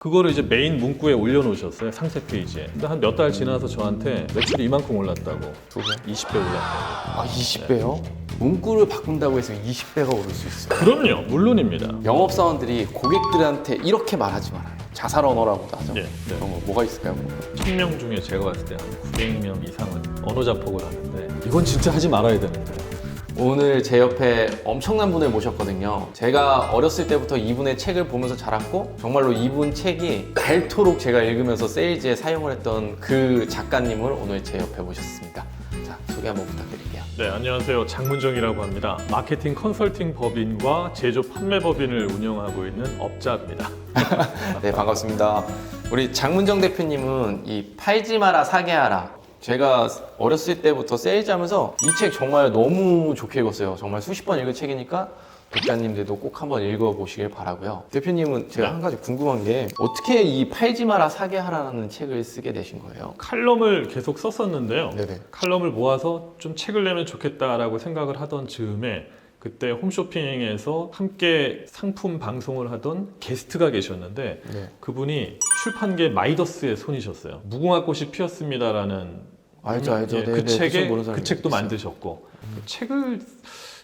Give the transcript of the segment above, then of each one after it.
그거를 이제 메인 문구에 올려놓으셨어요 상세 페이지에. 근데 한 몇 달 지나서 저한테 매출이 이만큼 올랐다고. 두 배? 20배 올랐다고. 아 20배요? 문구를 바꾼다고 해서 20배가 오를 수 있어요. 그럼요, 물론입니다. 영업사원들이 고객들한테 이렇게 말하지 말아요. 자살 언어라고도 하죠. 네, 네. 그런 거 뭐가 있을까요? 1000명 중에 제가 봤을 때 한 900명 이상은 언어 자폭을 하는데 이건 진짜 하지 말아야 되는데. 오늘 제 옆에 엄청난 분을 모셨거든요. 제가 어렸을 때부터 이분의 책을 보면서 자랐고 정말로 이분 책이 닳도록 제가 읽으면서 세일즈에 사용을 했던 그 작가님을 오늘 제 옆에 모셨습니다. 자, 소개 한번 부탁드릴게요. 네, 안녕하세요. 장문정이라고 합니다. 마케팅 컨설팅 법인과 제조 판매 법인을 운영하고 있는 업자입니다. 네, 반갑습니다. 우리 장문정 대표님은 이 팔지 마라 사게 하라. 제가 어렸을 때부터 세일즈 하면서 이 책 정말 너무 좋게 읽었어요. 정말 수십 번 읽은 책이니까 독자님들도 꼭 한번 읽어보시길 바라고요. 대표님은 제가 네. 한 가지 궁금한 게 어떻게 이 팔지 마라 사게 하라는 책을 쓰게 되신 거예요? 칼럼을 계속 썼었는데요. 네네. 칼럼을 모아서 좀 책을 내면 좋겠다라고 생각을 하던 즈음에 그때 홈쇼핑에서 함께 상품 방송을 하던 게스트가 계셨는데 네. 그분이 출판계 마이더스의 손이셨어요. 무궁화 꽃이 피었습니다라는 알죠, 알죠. 예, 네, 그 네, 책에 그 책도 있어요. 만드셨고 그 책을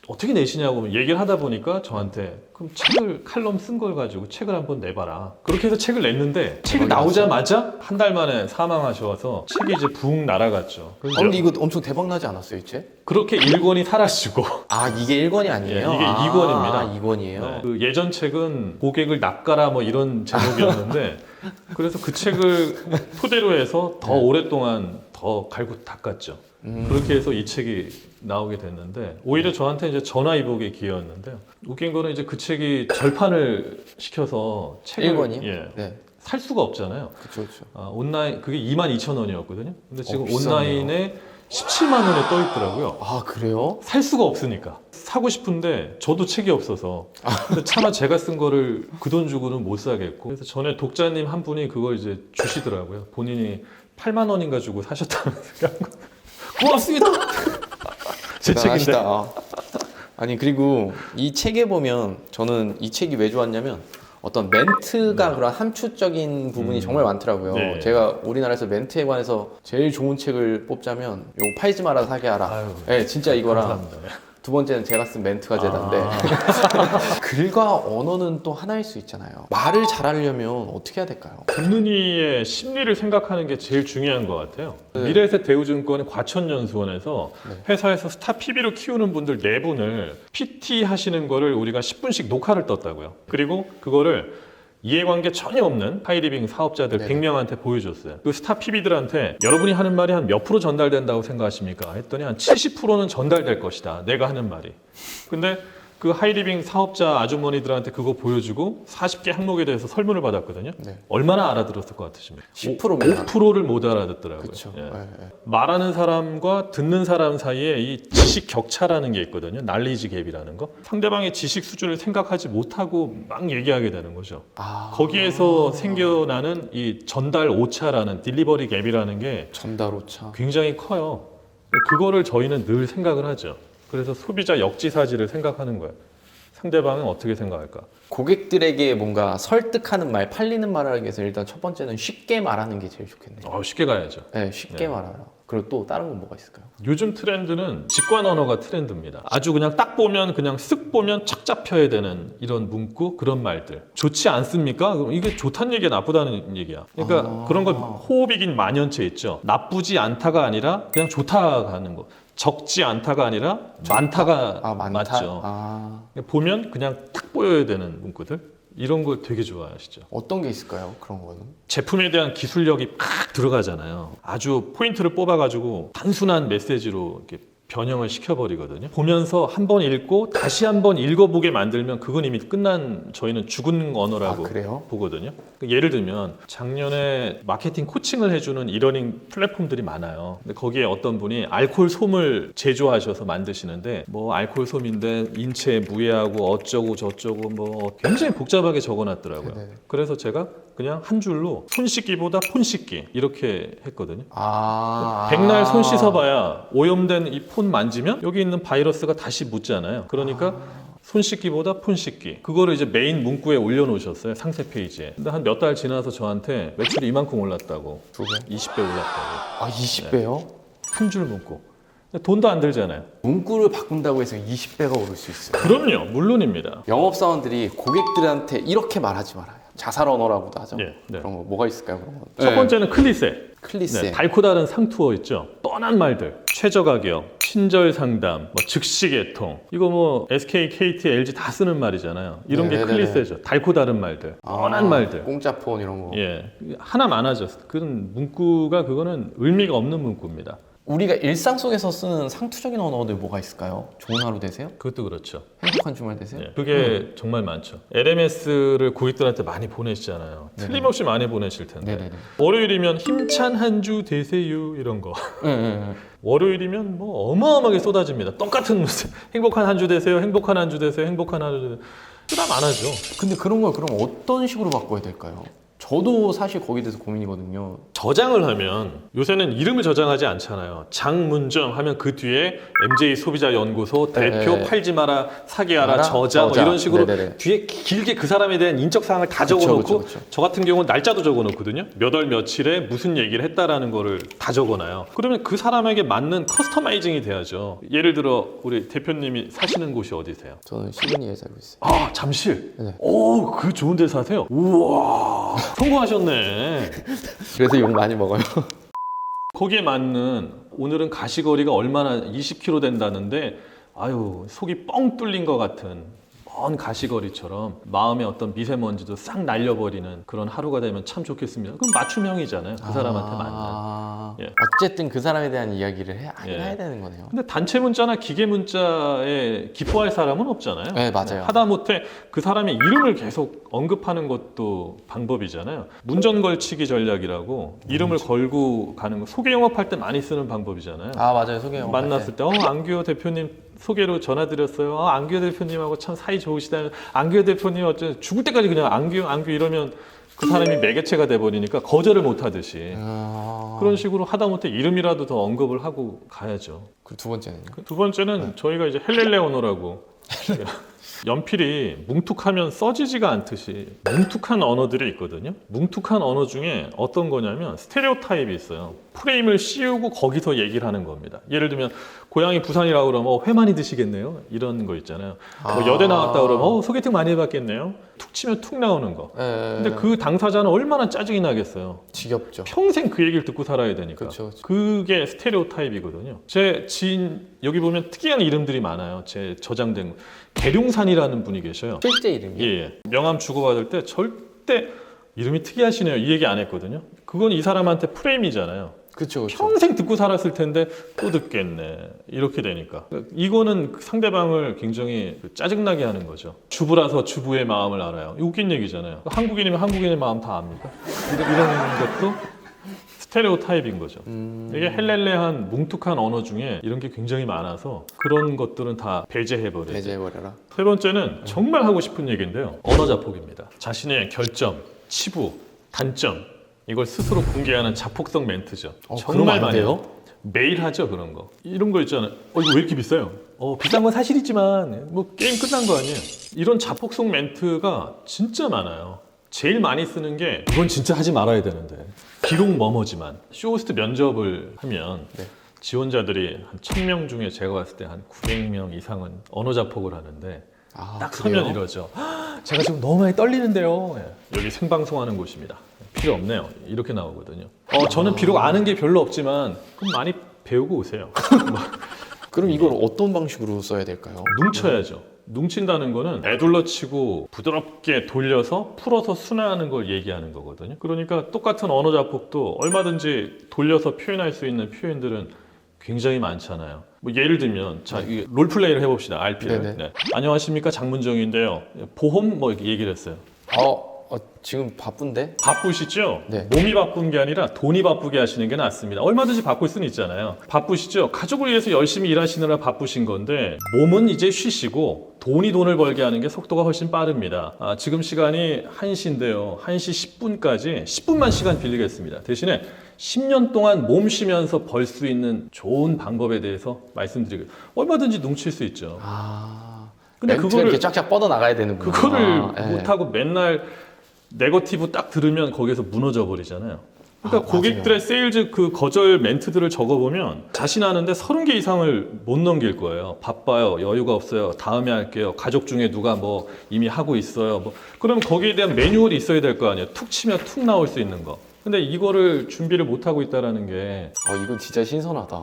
어떻게 내시냐고 얘기를 하다 보니까 저한테 그럼 책을 칼럼 쓴 걸 가지고 책을 한번 내봐라. 그렇게 해서 책을 냈는데 책이 나오자마자 한 달 만에 사망하셔서 책이 이제 붕 날아갔죠. 아, 근데 이거 엄청 대박 나지 않았어요, 이 책? 그렇게 1권이 사라지고 아, 이게 1권이 아니에요? 예, 이게 아, 2권입니다. 2권이에요? 네, 그 예전 책은 고객을 낚아라 뭐 이런 제목이었는데 그래서 그 책을 토대로 해서 더 네. 오랫동안 더 갈고 닦았죠. 음. 그렇게 해서 이 책이 나오게 됐는데 오히려 저한테 이제 전화위복의 기회였는데요. 웃긴 거는 이제 그 책이 절판을 시켜서 책을 1권이요? 예, 네. 살 수가 없잖아요. 그쵸, 그쵸. 아, 온라인 그게 22,000원이었거든요. 근데 지금 어, 비싸네요. 온라인에 17만 원에 떠 있더라고요. 아, 그래요? 살 수가 없으니까 사고 싶은데 저도 책이 없어서 근데 차마 제가 쓴 거를 그 돈 주고는 못 사겠고 그래서 전에 독자님 한 분이 그걸 이제 주시더라고요 본인이 8만 원인가 주고 사셨다면서 고맙습니다 제 책인데 대단하시다. 아니 그리고 이 책에 보면 저는 이 책이 왜 좋았냐면 어떤 멘트가 그런 함축적인 부분이 음. 정말 많더라고요. 네. 제가 우리나라에서 멘트에 관해서 제일 좋은 책을 뽑자면 요 팔지 마라 사게 하라. 아유, 네, 진짜 이거랑 감사합니다 두 번째는 제가 쓴 멘트가 제단데 아. 글과 언어는 또 하나일 수 있잖아요. 말을 잘하려면 어떻게 해야 될까요? 금눈이의 심리를 생각하는 게 제일 중요한 것 같아요. 네. 미래에셋 대우증권의 과천연수원에서 네. 회사에서 스타 PB로 키우는 분들 네 분을 PT 하시는 거를 우리가 10분씩 녹화를 떴다고요. 그리고 그거를 이해관계 전혀 없는 하이리빙 사업자들 네네. 100명한테 보여줬어요. 그 스타 PB들한테 여러분이 하는 말이 한 몇 프로 전달된다고 생각하십니까? 했더니 한 70%는 전달될 것이다. 내가 하는 말이. 근데 그 하이리빙 사업자 아주머니들한테 그거 보여주고 40개 항목에 대해서 설문을 받았거든요. 네. 얼마나 알아들었을 것 같으십니까? 10%입니다. 5%를 못 알아듣더라고요. 그렇죠. 예. 네, 네. 말하는 사람과 듣는 사람 사이에 이 지식 격차라는 게 있거든요. 날리지 갭이라는 거. 상대방의 지식 수준을 생각하지 못하고 막 얘기하게 되는 거죠. 아, 거기에서 생겨나는 이 전달 오차라는 딜리버리 갭이라는 게 전달 오차. 굉장히 커요. 그거를 저희는 늘 생각을 하죠. 그래서 소비자 역지사지를 생각하는 거예요. 상대방은 어떻게 생각할까? 고객들에게 뭔가 설득하는 말, 팔리는 말을 하기 위해서 일단 첫 번째는 쉽게 말하는 게 제일 좋겠네요. 어, 쉽게 가야죠. 네, 쉽게 네. 말하라. 그리고 또 다른 건 뭐가 있을까요? 요즘 트렌드는 직관 언어가 트렌드입니다. 아주 그냥 딱 보면 그냥 쓱 보면 착 잡혀야 되는 이런 문구 그런 말들 좋지 않습니까? 그럼 이게 좋다는 얘기야 나쁘다는 얘기야. 그러니까 아. 그런 걸 호흡이 긴 만연체 있죠. 나쁘지 않다가 아니라 그냥 좋다 하는 거. 적지 않다가 아니라 많다가 아, 많다. 맞죠. 아, 보면 그냥 딱 보여야 되는 문구들 이런 걸 되게 좋아하시죠. 어떤 게 있을까요? 그런 거는? 제품에 대한 기술력이 팍 들어가잖아요. 아주 포인트를 뽑아가지고 단순한 메시지로 이렇게 변형을 시켜버리거든요. 보면서 한 번 읽고 다시 한 번 읽어보게 만들면 그건 이미 끝난 저희는 죽은 언어라고 아, 그래요? 보거든요. 그 예를 들면 작년에 마케팅 코칭을 해주는 이러닝 플랫폼들이 많아요. 근데 거기에 어떤 분이 알코올 솜을 제조하셔서 만드시는데 뭐 알코올 솜인데 인체에 무해하고 어쩌고 저쩌고 뭐 굉장히 복잡하게 적어놨더라고요. 네네. 그래서 제가 그냥 한 줄로 손 씻기보다 폰 씻기 이렇게 했거든요. 아. 백날 손 씻어봐야 오염된 이폰 만지면 여기 있는 바이러스가 다시 묻잖아요. 그러니까 손 씻기보다 폰 씻기. 그거를 이제 메인 문구에 올려놓으셨어요. 상세 페이지에. 근데 한 몇 달 지나서 저한테 매출이 이만큼 올랐다고. 두 배? 20배 올랐다고. 아 20배요? 한 줄 문구. 근데 돈도 안 들잖아요. 문구를 바꾼다고 해서 20배가 오를 수 있어요. 그럼요. 물론입니다. 영업사원들이 고객들한테 이렇게 말하지 말아요. 자살 언어라고도 하죠. 예, 네. 그런 거 뭐가 있을까요? 그런 거. 첫 번째는 클리세. 클리스. 네, 달고 다른 상투어 있죠. 뻔한 말들. 최저 가격, 친절 상담, 뭐 즉시 개통. 이거 뭐 SK, KT, LG 다 쓰는 말이잖아요. 이런 게 네네네. 클리세죠. 달고 다른 말들. 뻔한 아, 말들. 공짜 폰 이런 거. 예. 하나 많아져. 그런 문구가 그거는 의미가 없는 문구입니다. 우리가 일상 속에서 쓰는 상투적인 언어들 뭐가 있을까요? 좋은 하루 되세요? 그것도 그렇죠. 행복한 주말 되세요? 예. 그게 정말 많죠. LMS를 고객들한테 많이 보내시잖아요. 네네. 틀림없이 많이 보내실 텐데. 네네네. 월요일이면 힘찬 한 주 되세요 이런 거. 네, 네, 네. 월요일이면 뭐 어마어마하게 쏟아집니다. 똑같은 뉴스. 행복한 한 주 되세요. 행복한 한 주 되세요. 행복한 한 주 되세요. 쓰다 많아죠. 근데 그런 걸 그럼 어떤 식으로 바꿔야 될까요? 저도 사실 거기에 대해서 고민이거든요. 저장을 하면 요새는 이름을 저장하지 않잖아요. 장문점 하면 그 뒤에 MJ 소비자 연구소 대표 네. 팔지 마라 사기하라 저자 뭐. 이런 식으로 네네네. 뒤에 길게 그 사람에 대한 인적 사항을 다 그쵸, 적어놓고 그쵸, 그쵸. 저 같은 경우는 날짜도 적어놓거든요. 몇 월 며칠에 무슨 얘기를 했다라는 거를 다 적어놔요. 그러면 그 사람에게 맞는 커스터마이징이 돼야죠. 예를 들어 우리 대표님이 사시는 곳이 어디세요? 저는 시드니에 살고 있어요. 아 잠실. 네. 오, 그 좋은 데 사세요? 우와, 성공하셨네. 그래서 욕 많이 먹어요. 거기에 맞는 오늘은 가시거리가 얼마나 20km 된다는데 아유 속이 뻥 뚫린 것 같은 먼 가시거리처럼 마음의 어떤 미세먼지도 싹 날려버리는 그런 하루가 되면 참 좋겠습니다. 그럼 맞춤형이잖아요. 그 사람한테 맞는. 아, 예. 어쨌든 그 사람에 대한 이야기를 해, 하긴 예. 해야 되는 거네요. 근데 단체 문자나 기계 문자에 기뻐할 사람은 없잖아요. 네, 맞아요. 하다못해 그 사람의 이름을 계속 언급하는 것도 방법이잖아요. 문전 걸치기 전략이라고 이름을 걸고 가는 거 소개 영업할 때 많이 쓰는 방법이잖아요. 아 맞아요 소개 영업 만났을 때, 어, 안규호 대표님 소개로 전화드렸어요. 어, 안규호 대표님하고 참 사이 좋으시다. 안규호 대표님 어째 죽을 때까지 그냥 안규, 안규 이러면 그 사람이 매개체가 돼버리니까 거절을 못 하듯이. 아, 그런 식으로 하다못해 이름이라도 더 언급을 하고 가야죠. 그리고 두 번째는요? 그두 번째는 저희가 이제 헬렐레 언어라고 연필이 뭉툭하면 써지지가 않듯이 뭉툭한 언어들이 있거든요. 뭉툭한 언어 중에 어떤 거냐면 스테레오 타입이 있어요. 프레임을 씌우고 거기서 얘기를 하는 겁니다. 예를 들면 고향이 부산이라고 그러면 어, 회 많이 드시겠네요. 이런 거 있잖아요. 뭐 아. 여대 나왔다 그러면 어, 소개팅 많이 해봤겠네요. 툭 치면 툭 나오는 거. 예, 근데 그 당사자는 얼마나 짜증이 나겠어요. 지겹죠. 평생 그 얘기를 듣고 살아야 되니까. 그쵸, 그쵸. 그게 스테레오 타입이거든요. 제 지인 여기 보면 특이한 이름들이 많아요. 제 저장된 거. 계룡산이라는 분이 계셔요. 실제 이름이 예, 예. 명함 주고받을 때 절대 이름이 특이하시네요. 이 얘기 안 했거든요. 그건 이 사람한테 프레임이잖아요. 그렇죠 그렇죠. 평생 듣고 살았을 텐데 또 듣겠네. 이렇게 되니까. 이거는 상대방을 굉장히 짜증나게 하는 거죠. 주부라서 주부의 마음을 알아요. 웃긴 얘기잖아요. 한국인이면 한국인의 마음 다 압니까? 이런 이런 것도 스테레오 타입인 거죠. 음, 이게 헬렐레한 뭉툭한 언어 중에 이런 게 굉장히 많아서 그런 것들은 다 배제해버려요. 배제해버려라. 세 번째는 정말 하고 싶은 얘기인데요. 언어 자폭입니다. 자신의 결점, 치부, 단점 이걸 스스로 공개하는 자폭성 멘트죠. 어, 정말 많이? 해요. 매일 하죠 그런 거. 이런 거 있잖아요. 어 이거 왜 이렇게 비싸요? 어 비싼 건 사실이지만 뭐 게임 끝난 거 아니에요. 이런 자폭성 멘트가 진짜 많아요. 제일 많이 쓰는 게 이건 진짜 하지 말아야 되는데 비록 뭐뭐지만 쇼호스트 면접을 하면 네. 지원자들이 한 1000명 중에 제가 봤을 때 한 900명 이상은 언어 자폭을 하는데 아, 딱 그래요? 서면 이러죠. "헉, 제가 지금 너무 많이 떨리는데요. 예. 여기 생방송하는 곳입니다. 필요 없네요. 이렇게 나오거든요. 어, 저는 비록 아는 게 별로 없지만 그럼 많이 배우고 오세요. 뭐, 그럼 이걸 어떤 방식으로 써야 될까요? 뭉쳐야죠. 뭉친다는 거는 애둘러 치고 부드럽게 돌려서 풀어서 순화하는 걸 얘기하는 거거든요. 그러니까 똑같은 언어 자폭도 얼마든지 돌려서 표현할 수 있는 표현들은 굉장히 많잖아요. 뭐 예를 들면 자, 이 롤플레이를 해봅시다. RP를. 네네. 안녕하십니까 장문정인데요. 보험 뭐 이렇게 얘기를 했어요. 어 어, 지금 바쁜데? 바쁘시죠? 네. 몸이 바쁜 게 아니라 돈이 바쁘게 하시는 게 낫습니다. 얼마든지 바꿀 수는 있잖아요. 바쁘시죠? 가족을 위해서 열심히 일하시느라 바쁘신 건데 몸은 이제 쉬시고 돈이 돈을 벌게 하는 게 속도가 훨씬 빠릅니다. 아, 지금 시간이 1시인데요. 1시 10분까지 10분만 시간 빌리겠습니다. 대신에 10년 동안 몸 쉬면서 벌 수 있는 좋은 방법에 대해서 말씀드리고 얼마든지 농칠 수 있죠. 아. 근데 그거를- 이렇게 쫙쫙 뻗어 나가야 되는구나. 그거를 아, 예. 못하고 맨날 네거티브 딱 들으면 거기서 무너져 버리잖아요. 그러니까 아, 고객들의 세일즈 그 거절 멘트들을 적어보면 자신하는데 30개 이상을 못 넘길 거예요. 바빠요. 여유가 없어요. 다음에 할게요. 가족 중에 누가 뭐 이미 하고 있어요. 뭐 그럼 거기에 대한 매뉴얼이 있어야 될 거 아니에요. 툭 치면 툭 나올 수 있는 거. 근데 이거를 준비를 못 하고 있다라는 게 어, 이건 진짜 신선하다.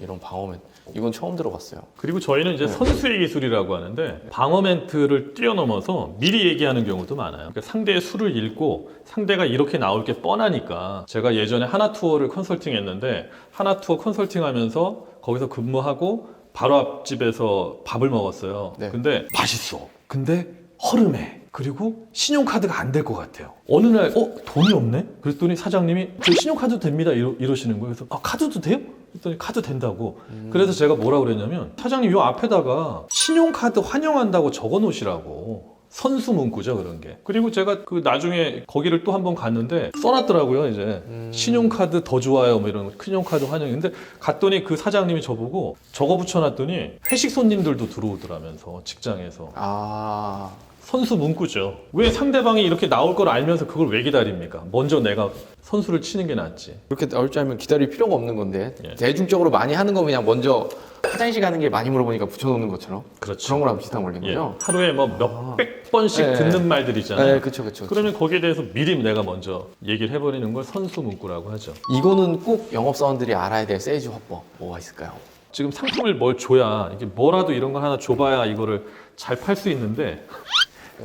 이런 방어 멘트. 이건 처음 들어봤어요. 그리고 저희는 이제 선수의 기술이라고 하는데 방어 멘트를 뛰어넘어서 미리 얘기하는 경우도 많아요. 그러니까 상대의 수를 읽고 상대가 이렇게 나올 게 뻔하니까 제가 예전에 하나 투어를 컨설팅 했는데 하나 투어 컨설팅 하면서 거기서 근무하고 바로 앞집에서 밥을 먹었어요. 네. 근데 맛있어. 근데 허름해. 그리고 신용카드가 안 될 것 같아요. 어느 날, 어? 돈이 없네? 그랬더니 사장님이, 저 신용카드 됩니다. 이러, 이러시는 거예요. 그래서, 아, 카드도 돼요? 그랬더니 카드 된다고. 그래서 제가 뭐라 그랬냐면, 사장님 요 앞에다가 신용카드 환영한다고 적어 놓으시라고. 선수 문구죠, 그런 게. 그리고 제가 그 나중에 거기를 또 한 번 갔는데 써놨더라고요, 이제. 신용카드 더 좋아요, 뭐 이런 거. 신용카드 환영인데 갔더니 그 사장님이 저보고 적어 붙여놨더니 회식 손님들도 들어오더라면서 직장에서. 아. 선수 문구죠. 왜 상대방이 이렇게 나올 걸 알면서 그걸 왜 기다립니까? 먼저 내가 선수를 치는 게 낫지. 그렇게 나올 줄 알면 기다릴 필요가 없는 건데 예. 대중적으로 많이 하는 거 그냥 먼저 화장실 가는 길 많이 물어보니까 붙여놓는 것처럼 그렇죠. 그런 거랑 비슷한 원리인 예. 거죠? 하루에 뭐 몇백 번씩 예. 듣는 말들 있잖아요. 네, 그렇죠, 그렇죠. 그러면 거기에 대해서 미리 내가 먼저 얘기를 해버리는 걸 선수 문구라고 하죠. 이거는 꼭 영업사원들이 알아야 될 세이지 화법 뭐가 있을까요? 지금 상품을 뭘 줘야 이게 뭐라도 이런 거 하나 줘봐야 이거를 잘 팔 수 있는데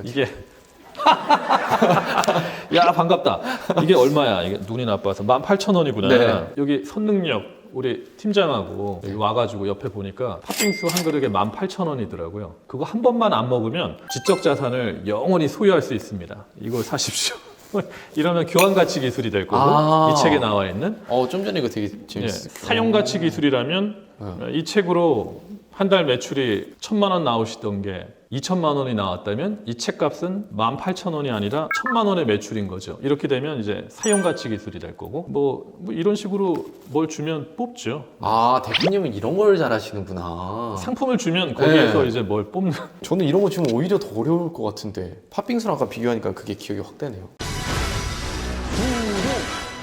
이게 야 반갑다 이게 얼마야 이게 눈이 나빠서 18,000원이구나 네. 여기 선능력 우리 팀장하고 여기 와가지고 옆에 보니까 팥빙수 한 그릇에 18,000원이더라고요 그거 한 번만 안 먹으면 지적 자산을 영원히 소유할 수 있습니다 이거 사십시오 이러면 교환 가치 기술이 될 거고 아. 이 책에 나와 있는 어, 좀 전에 이거 되게 예, 재밌었어요. 사용 가치 기술이라면 어. 이 책으로 한 달 매출이 천만 원 나오시던 게 2천만 원이 나왔다면 이 책값은 18,000원이 아니라 천만 원의 매출인 거죠. 이렇게 되면 이제 사용 가치 기술이 될 거고 뭐, 뭐 이런 식으로 뭘 주면 뽑죠. 아, 대표님은 이런 걸 잘하시는구나. 상품을 주면 거기에서 네. 이제 뭘 뽑는 저는 이런 거 주면 오히려 더 어려울 것 같은데 팥빙수랑 아까 비교하니까 그게 기억이 확 되네요.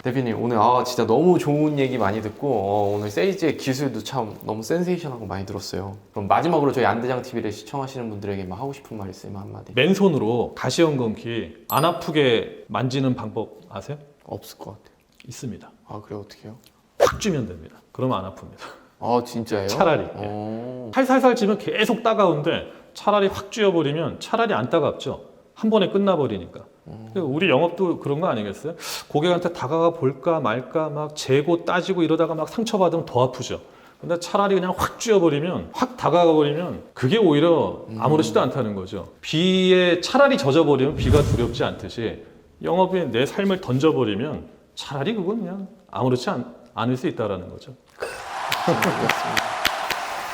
대표님 오늘 아 진짜 너무 좋은 얘기 많이 듣고 어, 오늘 세이지의 기술도 참 너무 센세이션하고 많이 들었어요. 그럼 마지막으로 저희 안대장 TV를 시청하시는 분들에게 막 하고 싶은 말 있으면 한마디. 맨손으로 가시연금키 안 아프게 만지는 방법 아세요? 없을 것 같아요. 있습니다. 아 그래 어떻게 해요? 확 쥐면 됩니다. 그러면 안 아픕니다. 아 진짜예요? 차라리. 어... 살살살 찌면 계속 따가운데 차라리 확 쥐어버리면 차라리 안 따갑죠. 한 번에 끝나버리니까. 그러니까 우리 영업도 그런 거 아니겠어요? 고객한테 다가가 볼까 말까 막 재고 따지고 이러다가 막 상처받으면 더 아프죠. 근데 차라리 그냥 확 쥐어버리면 확 다가가 버리면 그게 오히려 아무렇지도 않다는 거죠. 비에 차라리 젖어버리면 비가 두렵지 않듯이 영업에 내 삶을 던져버리면 차라리 그건 그냥 아무렇지 않, 않을 수 있다라는 거죠.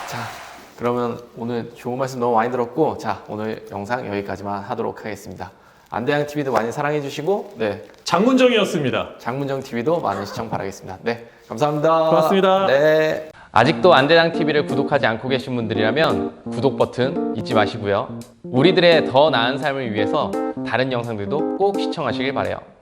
자 그러면 오늘 좋은 말씀 너무 많이 들었고 자 오늘 영상 여기까지만 하도록 하겠습니다. 안대장 TV도 많이 사랑해 주시고 네 장문정이었습니다. 장문정 TV도 많은 시청 바라겠습니다. 네, 감사합니다. 고맙습니다. 네. 아직도 안대장 TV를 구독하지 않고 계신 분들이라면 구독 버튼 잊지 마시고요. 우리들의 더 나은 삶을 위해서 다른 영상들도 꼭 시청하시길 바래요.